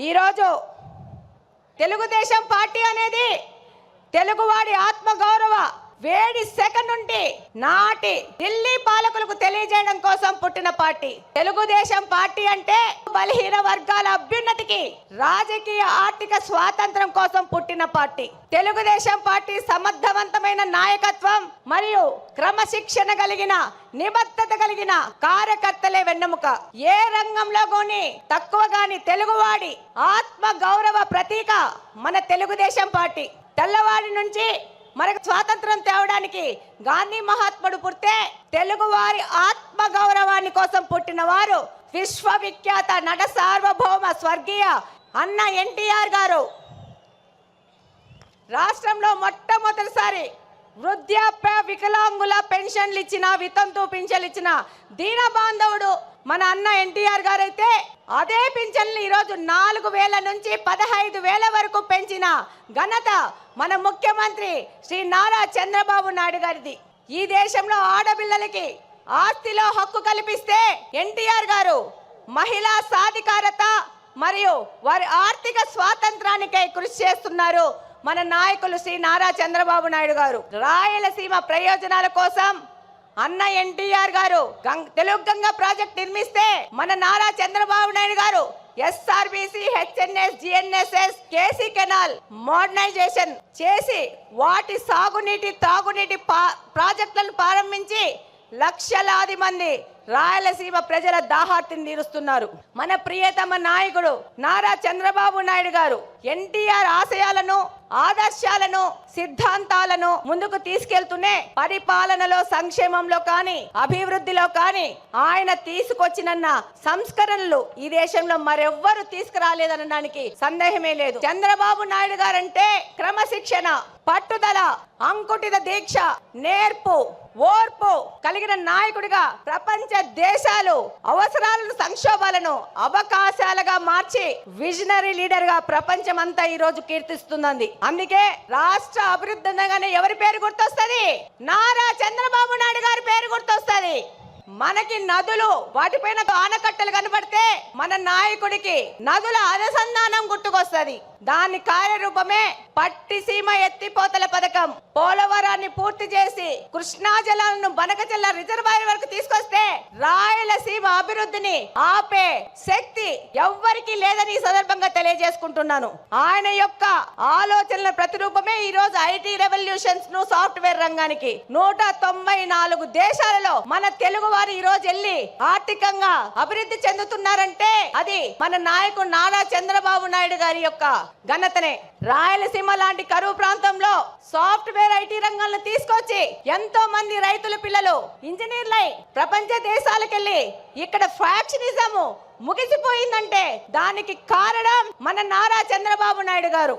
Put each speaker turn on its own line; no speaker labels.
ఈరోజు తెలుగుదేశం పార్టీ అనేది తెలుగువాడి ఆత్మగౌరవ వేడి సెకండ్ నుండి నాటి ఢిల్లీ పాలకులకు తెలియజేయడం కోసం పుట్టిన పార్టీ. తెలుగుదేశం పార్టీ అంటే బలహీన వర్గాల అభ్యున్నతికి రాజకీయ ఆర్థిక స్వాతంత్రం కోసం పుట్టిన పార్టీ. తెలుగుదేశం పార్టీ సమర్థవంతమైన నాయకత్వం మరియు క్రమశిక్షణ కలిగిన నిబద్ధత కలిగిన కార్యకర్తలే వెన్నెముక. ఏ రంగంలో గాని తక్కువ గాని తెలుగువాడి ఆత్మ గౌరవ ప్రతీక మన తెలుగుదేశం పార్టీ. తెల్లవాడి నుంచి మనకు స్వాతంత్రం తేవడానికి గాంధీ మహాత్ముడు పుడితే తెలుగువారి ఆత్మ గౌరవాన్ని కోసం పుట్టిన వారు విశ్వవిఖ్యాత నట సార్వభౌమ స్వర్గీయ అన్న ఎన్టీఆర్ గారు. రాష్ట్రంలో మొట్టమొదటిసారి వృద్ధాప్య వికలాంగుల పెన్షన్లు ఇచ్చిన వితంతు పింఛన్లు ఇచ్చిన దీన బాంధవుడు మన అన్న ఎన్టీఆర్ గారు అయితే అదే పింఛన్లు ఈరోజు నాలుగు వేల నుంచి పదహైదు వేల వరకు పెంచిన ఘనత మన ముఖ్యమంత్రి శ్రీ నారా చంద్రబాబు నాయుడు గారిది. ఈ దేశంలో ఆడపిల్లలకి ఆస్తిలో హక్కు కల్పిస్తే ఎన్టీఆర్ గారు మహిళా సాధికారత మరియు వారి ఆర్థిక స్వాతంత్రానికై కృషి చేస్తున్నారు మన నాయకులు శ్రీ నారా చంద్రబాబు నాయుడు గారు. రాయలసీమ ప్రయోజనాల కోసం అన్న ఎన్టీఆర్ గారు తెలుగు గంగ ప్రాజెక్ట్ నిర్మిస్తే మన నారా చంద్రబాబు నాయుడు గారు SRBC HNS GNSS KC canal modernisation చేసి వాటి సాగునీటి తాగునీటి పా- ప్రాజెక్టులను ప్రారంభించి లక్షలాది మంది రాయలసీమ ప్రజల దాహార్తిని తీరుస్తున్నారు. మన ప్రియతమ నాయకుడు నారా చంద్రబాబు నాయుడు గారు ఎన్టీఆర్ ఆశయాలను ఆదర్శాలను సిద్ధాంతాలను ముందుకు తీసుకెళ్తూనే పరిపాలనలో సంక్షేమంలో కానీ అభివృద్ధిలో కానీ ఆయన తీసుకొచ్చినన్న సంస్కరణలు ఈ దేశంలో మరెవ్వరు తీసుకురాలేదనడానికి సందేహమే లేదు. చంద్రబాబు నాయుడు గారంటే క్రమశిక్షణ పట్టుదల అంకుటిత దీక్ష నేర్పు ఓర్పు కలిగిన నాయకుడిగా ప్రపంచ దేశాలు అవసరాలను సంక్షోభాలను అవకాశాలుగా మార్చి విజనరీ లీడర్గా ప్రపంచమంతా ఈ రోజు కీర్తిస్తుందండి అందుకే రాష్ట్ర అభివృద్ధి అనగానే ఎవరి పేరు గుర్తొస్తుంది? నారా చంద్రబాబు నాయుడు గారి పేరు గుర్తొస్తుంది. మనకి నదులు వాటిపైన ఆనకట్టలు కనబడితే మన నాయకుడికి నదుల అనుసంధానం గుర్తుకొస్తుంది. దాని కార్యరూపమే పట్టిసీమ ఎత్తిపోతల పథకం. పోలవరాన్ని పూర్తి చేసి కృష్ణా జలాలను బనక జిల్లా రిజర్వాయర్ వరకు తీసుకొస్తే రాయలసీమ అభివృద్ధిని ఆపే శక్తి ఎవ్వరికీ లేదని ఈ సందర్భంగా తెలియజేసుకుంటున్నాను. ఆయన యొక్క ఆలోచనల ప్రతిరూపమే ఈ రోజు ఐటీ రెవల్యూషన్స్ను సాఫ్ట్వేర్ రంగానికి నూట తొంభై నాలుగు దేశాలలో మన తెలుగు వారి ఈ రోజు వెళ్ళి ఆర్థికంగా అభివృద్ధి చెందుతున్నారంటే అది మన నాయకుడు నారా చంద్రబాబు నాయుడు గారి యొక్క ఘనతనే. రాయలసీమ లాంటి కరువు ప్రాంతంలో సాఫ్ట్వేర్ ఐటీ రంగాలను తీసుకొచ్చి ఎంతో మంది రైతుల పిల్లలు ఇంజనీర్లై ప్రపంచ దేశాలకెళ్ళి ఇక్కడ ఫ్యాక్షనిజము ముగిసిపోయిందంటే దానికి కారణం మన నారా చంద్రబాబు నాయుడు గారు.